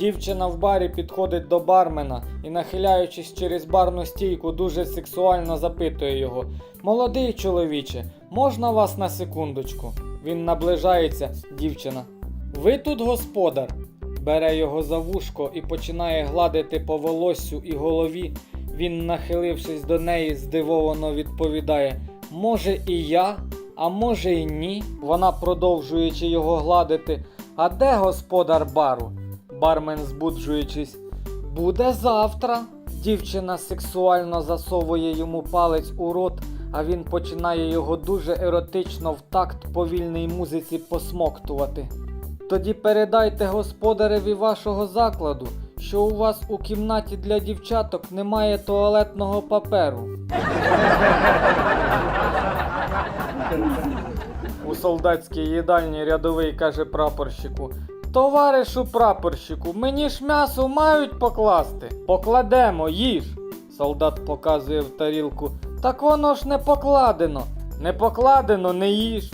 Дівчина в барі підходить до бармена і, нахиляючись через барну стійку, дуже сексуально запитує його: Молодий чоловіче, можна вас на секундочку? Він наближається, дівчина. Ви тут господар? Бере його за вушко і починає гладити по волоссю і голові. Він, нахилившись до неї, здивовано відповідає: Може і я, а може і ні. Вона, продовжуючи його гладити, а де господар бару? Бармен, збуджуючись, буде завтра. Дівчина сексуально засовує йому палець у рот, а він починає його дуже еротично в такт повільній музиці посмоктувати. Тоді передайте господареві вашого закладу, що у вас у кімнаті для дівчаток немає туалетного паперу. У солдатській їдальні рядовий каже прапорщику: Товаришу прапорщику, мені ж м'ясо мають покласти. Покладемо, їж. Солдат показує в тарілку. Так воно ж не покладено. Не покладено, не їж.